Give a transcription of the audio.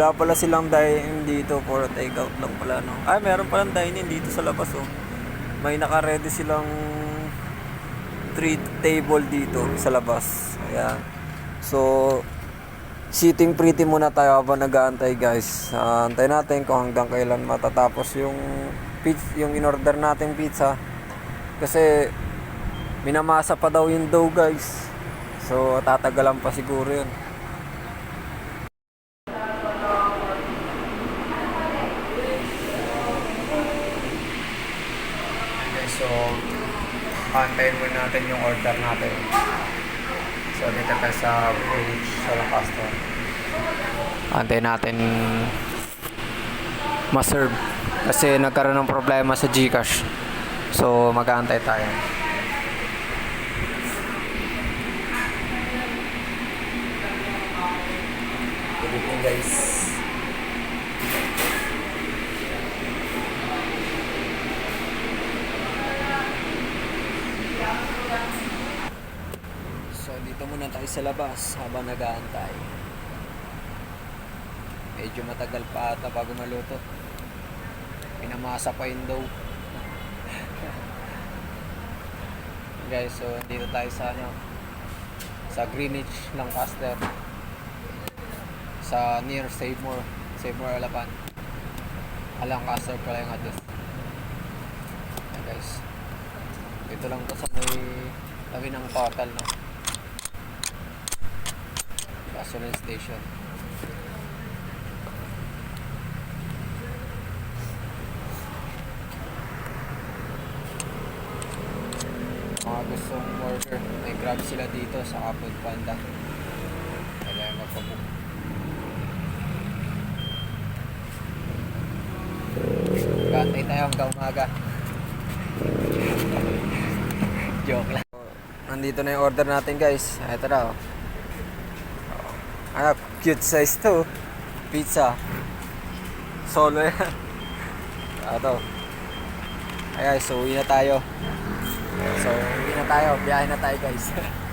wala pala silang dine-in dito for takeout lang pala, no? Ay, meron palang dine-in dito sa labas, oh. May naka-ready silang three table dito sa labas. Ayan. So, sitting pretty muna tayo habang nag-aantay guys. Ah, antay natin kung hanggang kailan matatapos yung pizza, yung in-order nating pizza. Kasi minamasa pa daw yung dough guys. So, tatagalan pa siguro yun. So antayin muna natin yung order natin. So dito tayo sa village sa Lancaster. Antayin natin ma-serve kasi nagkaroon ng problema sa Gcash. So mag-aantay tayo. Good evening guys. So dito muna tayo sa labas habang nag-aantay. Medyo matagal pa ata bago maluto. Pinamasa pa yun daw. Guys, so dito tayo sa ano sa Greenwich, Lancaster. Sa near Save More Alapan. Ah, Lancaster pala yung address. Guys. Dito lang to sa may tabi ng total no. Gasoline station. Mga gustong order, may grab sila dito sa Food Panda. Kailangan magpabook. Gantay tayo hanggang umaga. Joke lang. Nandito na yung order natin guys. Ito na oh. Ano, cute size to. Pizza. Solo yan. Ito. Ay guys, so uwi na tayo. So uwi na tayo. Biyahe na tayo guys.